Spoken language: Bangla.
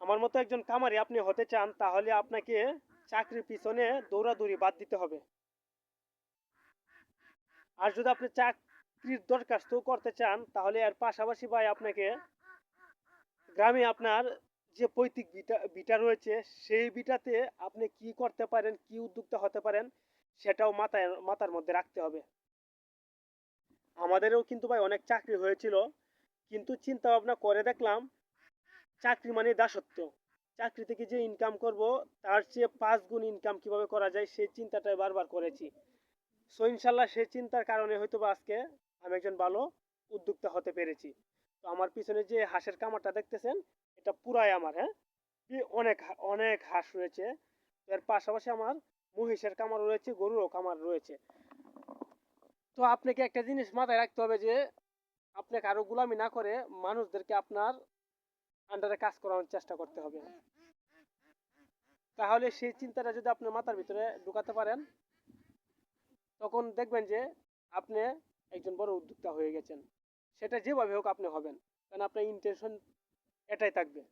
আমার মতো একজন কামারি আপনি হতে চান, তাহলে আপনাকে চাকরির পিছনে দৌড়াদৌড়ি বাদ দিতে হবে। আর যদি আপনি চাকরির দরখাস্ত করতে চান, তাহলে এর পাশাপাশি ভাই আপনাকে গ্রামে আপনার যে পৈতৃক বিটা বিটা রয়েছে, সেই বিটাতে আপনি কি করতে পারেন, কি উদ্যোক্তা হতে পারেন, সেটাও মাথায়, মাথার মধ্যে রাখতে হবে। আমাদেরও কিন্তু ভাই অনেক চাকরি হয়েছিল, কিন্তু চিন্তা ভাবনা করে দেখলাম চাকরি মানে দাসত্ব। চাকরি থেকে যে ইনকাম করব, তার চেয়ে পাঁচ গুণ ইনকাম কীভাবে করা যায়, সেই চিন্তাটাই বারবার করেছি। সো ইনশাল্লাহ সেই চিন্তার কারণে হয়তো বা আজকে আমি একজন ভালো উদ্যোক্তা হতে পেরেছি। তো আমার পিছনে যে হাঁসের কামারটা দেখতেছেন, এটা পুরাই আমার হ্যাঁ? অনেক অনেক হাঁস রয়েছে। এর পাশাপাশি আমার মহিষের কামার রয়েছে, গরুরও কামার রয়েছে। তো আপনাকে একটা জিনিস মাথায় রাখতে হবে যে আপনি কারও গোলামি না করে মানুষদেরকে আপনার আন্ডারে কাজ করানোর চেষ্টা করতে হবে। তাহলে সেই চিন্তাটা যদি আপনি মাথার ভিতরে ঢুকাতে পারেন, তখন দেখবেন যে আপনি একজন বড় উদ্যোক্তা হয়ে গেছেন। সেটা যেভাবে হোক আপনি হবেন। কারণ আপনার ইন্টেনশন এটাই থাকবে।